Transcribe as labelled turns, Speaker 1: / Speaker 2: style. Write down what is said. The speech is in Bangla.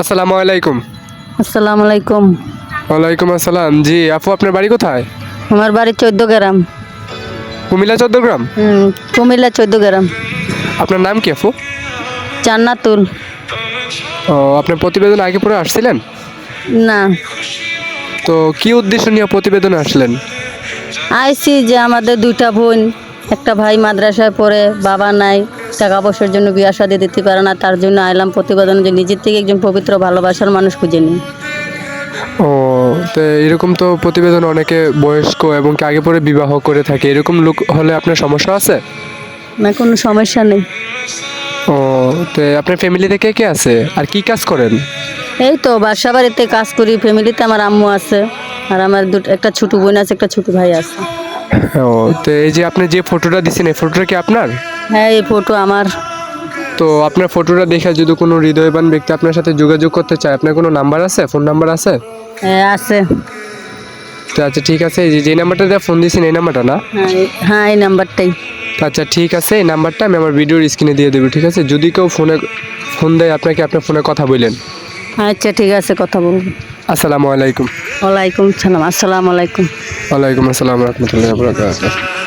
Speaker 1: আসসালামু আলাইকুম।
Speaker 2: আসসালামু আলাইকুম।
Speaker 1: ওয়ালাইকুম আসসালাম। জি আপু আপনার বাড়ি কোথায়?
Speaker 2: আমার বাড়ি চোদ্দ গ্রাম।
Speaker 1: কুমিল্লা চৌদ্দগ্রাম
Speaker 2: হুম, কুমিল্লা চোদ্দ গ্রাম।
Speaker 1: আপনার নাম কি আপু?
Speaker 2: চান্নাতুল
Speaker 1: ও আপনার প্রতিবেদন আগে পরে আসছিলেন?
Speaker 2: না।
Speaker 1: তো কি উদ্দেশ্য নিয়ে প্রতিবেদনে আসলেন?
Speaker 2: আইসি যে আমাদের দুইটা বোন একটা ভাই মাদ্রাসায় পড়ে বাবা নাই। টাকা পয়সার জন্য বিয়া শাদি দিতে পারে না তার জন্য আইলাম প্রতিবেদন যে নিজের থেকে একজন পবিত্র ভালোবাসার মানুষ খুঁজে নিই।
Speaker 1: ও তো এরকম তো প্রতিবেদন অনেকে বয়স্ক এবং কি আগে পরে বিবাহ করে থাকে এরকম লোক হলে আপনার সমস্যা আছে?
Speaker 2: না কোনো সমস্যা নেই।
Speaker 1: ও তো আপনার ফ্যামিলিতে কে কে আছে? আর কি কাজ করেন?
Speaker 2: এই তো বাসা বাড়িতে কাজ করি ফ্যামিলিতে আমার আম্মু আছে আর আমার দুটো একটা ছোট বোন আছে একটা ছোট ভাই আছে।
Speaker 1: ও তো এই যে আপনি যে ফটোটা দিচ্ছেন এই ফটোটা কি আপনার?
Speaker 2: হ্যাঁ এই ফটো আমার।
Speaker 1: তো আপনার ফটোটা দেখে যদি কোনো হৃদয়বান ব্যক্তি আপনার সাথে যোগাযোগ করতে চায় আপনার কোনো নাম্বার আছে? ফোন নাম্বার আছে?
Speaker 2: হ্যাঁ আছে।
Speaker 1: তো আচ্ছা ঠিক আছে এই যে যে নাম্বারটা দিয়ে ফোন দিয়েছেন এই নাম্বারটা না?
Speaker 2: হ্যাঁ এই- হ্যাঁ নাম্বারটাই
Speaker 1: আচ্ছা ঠিক আছে এই নাম্বারটা আমি আমার ভিডিওর স্ক্রিনে দিয়ে দেবো ঠিক আছে? যদি কেউ ফোনে ফোন দেয় আপনাকে আপনার ফোনে কথা বললেন
Speaker 2: আচ্ছা ঠিক আছে কথা বলব।
Speaker 1: আসসালামু আলাইকুম।
Speaker 2: ওয়ালাইকুম সালাম আসসালামু আলাইকুম।
Speaker 1: ওয়ালাইকুম আসসালাম রহমতুল্লাহ